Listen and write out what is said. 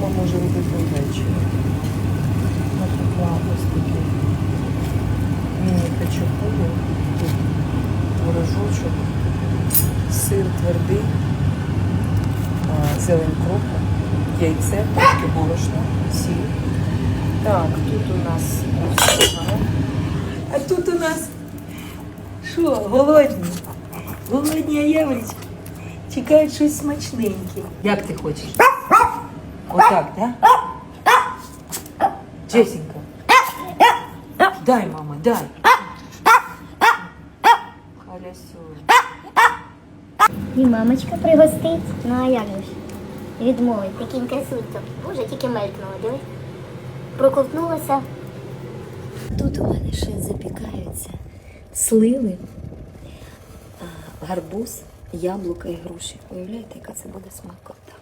мама може робити ввечері. Напекла ось такий міні-хачапурі. Тут творожочок, сир твердий, зелень кропу, яйце, трошки борошна, сіль. Так, тут у нас. А тут у нас що, голодні? Голодні яблучки. Чекають щось смачненьке. Як ти хочеш? Отак, так? Да? Джесінка. Дай, мама, дай. Халясю. І мамочка пригостить. Ну а як ж? Відмовить таким красуттям. Боже, тільки мелькнуло, дивись. Проковтнулося. Тут у мене ще запікаються сливи, гарбуз, яблука і груші. Уявляєте, яка це буде смакота?